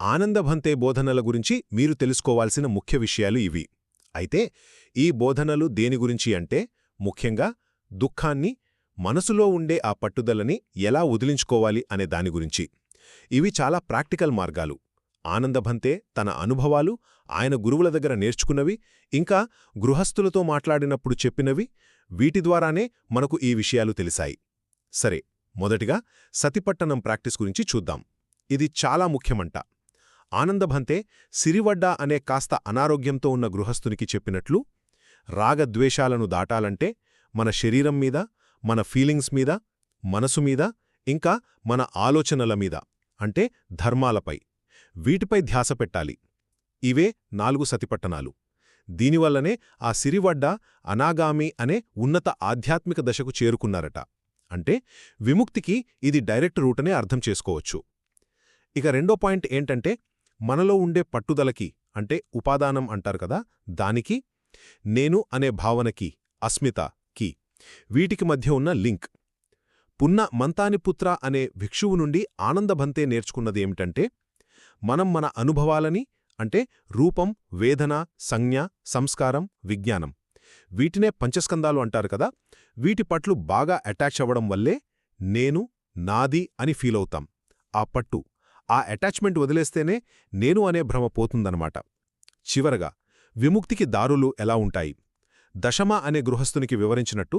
ఆనందభంతే బోధనల గురించి మీరు తెలుసుకోవాల్సిన ముఖ్య విషయాలు ఇవి. అయితే ఈ బోధనలు దేని గురించి అంటే ముఖ్యంగా దుఃఖాన్ని మనసులో ఉండే ఆ పట్టుదలని ఎలా వదిలించుకోవాలి అనే దాని గురించి. ఇవి చాలా ప్రాక్టికల్ మార్గాలు. ఆనందభంతే తన అనుభవాలు ఆయన గురువుల దగ్గర నేర్చుకున్నవి ఇంకా గృహస్థులతో మాట్లాడినప్పుడు చెప్పినవి వీటి ద్వారానే మనకు ఈ విషయాలు తెలిసాయి. సరే మొదటిగా సతిపట్టణం ప్రాక్టీస్ గురించి చూద్దాం. ఇది చాలా ముఖ్యమంట. ఆనందభంతే సిరివడ్డ అనే కాస్త అనారోగ్యంతో ఉన్న గృహస్థునికి చెప్పినట్లు రాగద్వేషాలను దాటాలంటే మన శరీరం మీద మన ఫీలింగ్స్ మీద మనసు మీద ఇంకా మన ఆలోచనల మీద అంటే ధర్మాలపై వీటిపై ధ్యాస పెట్టాలి. ఇవే నాలుగు సతిపట్టణాలు. దీనివల్లనే ఆ సిరివడ్డ అనాగామి అనే ఉన్నత ఆధ్యాత్మిక దశకు చేరుకున్నారట. అంటే విముక్తికి ఇది డైరెక్ట్ రూటనే అర్థం చేసుకోవచ్చు. ఇక రెండో పాయింట్ ఏంటంటే మనలో ఉండే పట్టుదలకి అంటే ఉపాదానం అంటారు కదా దానికి నేను అనే భావనకి అస్మిత కి వీటికి మధ్య ఉన్న లింక్. పున్న మంతానిపుత్ర అనే భిక్షువు నుండి ఆనందభంతే నేర్చుకున్నదేమిటంటే మనం మన అనుభవాలని అంటే రూపం వేదన సంజ్ఞ సంస్కారం విజ్ఞానం వీటినే పంచస్కందాలు అంటారు కదా వీటి పట్లు బాగా అటాచ్ అవ్వడం వల్లే నేను నాది అని ఫీలవుతాం ఆ పట్టు ఆ అటాచ్మెంట్ వదిలేస్తేనే నేను అనే భ్రమ పోతుందన్నమాట. చివరగా విముక్తికి దారులు ఎలా ఉంటాయి? దశమ అనే గృహస్థునికి వివరించినట్టు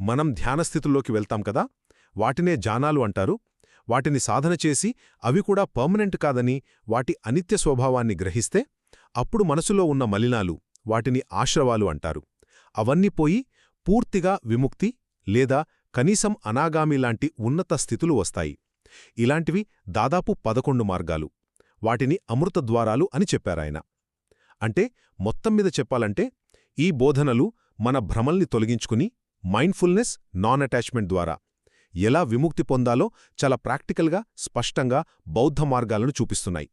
మనం ధ్యానస్థితుల్లోకి వెళ్తాం కదా వాటినే జానాలు అంటారు వాటిని సాధన చేసి అవి కూడా పర్మనెంట్ కాదని వాటి అనిత్య స్వభావాన్ని గ్రహిస్తే అప్పుడు మనసులో ఉన్న మలినాలు వాటిని ఆశ్రవాలు అంటారు. అవన్నీ పోయి పూర్తిగా విముక్తి లేదా కనీసం అనాగామి లాంటి ఉన్నత స్థితులు వస్తాయి. ఇలాంటివి దాదాపు పదకొండు మార్గాలు. వాటిని అమృతద్వారాలు అని చెప్పారాయన. అంటే మొత్తం మీద చెప్పాలంటే ఈ బోధనలు మన భ్రమల్ని తొలగించుకుని మైండ్ఫుల్నెస్ నాన్ అటాచ్మెంట్ ద్వారా ఎలా విముక్తి పొందాలో చాలా ప్రాక్టికల్గా స్పష్టంగా బౌద్ధ మార్గాలను చూపిస్తున్నాయి.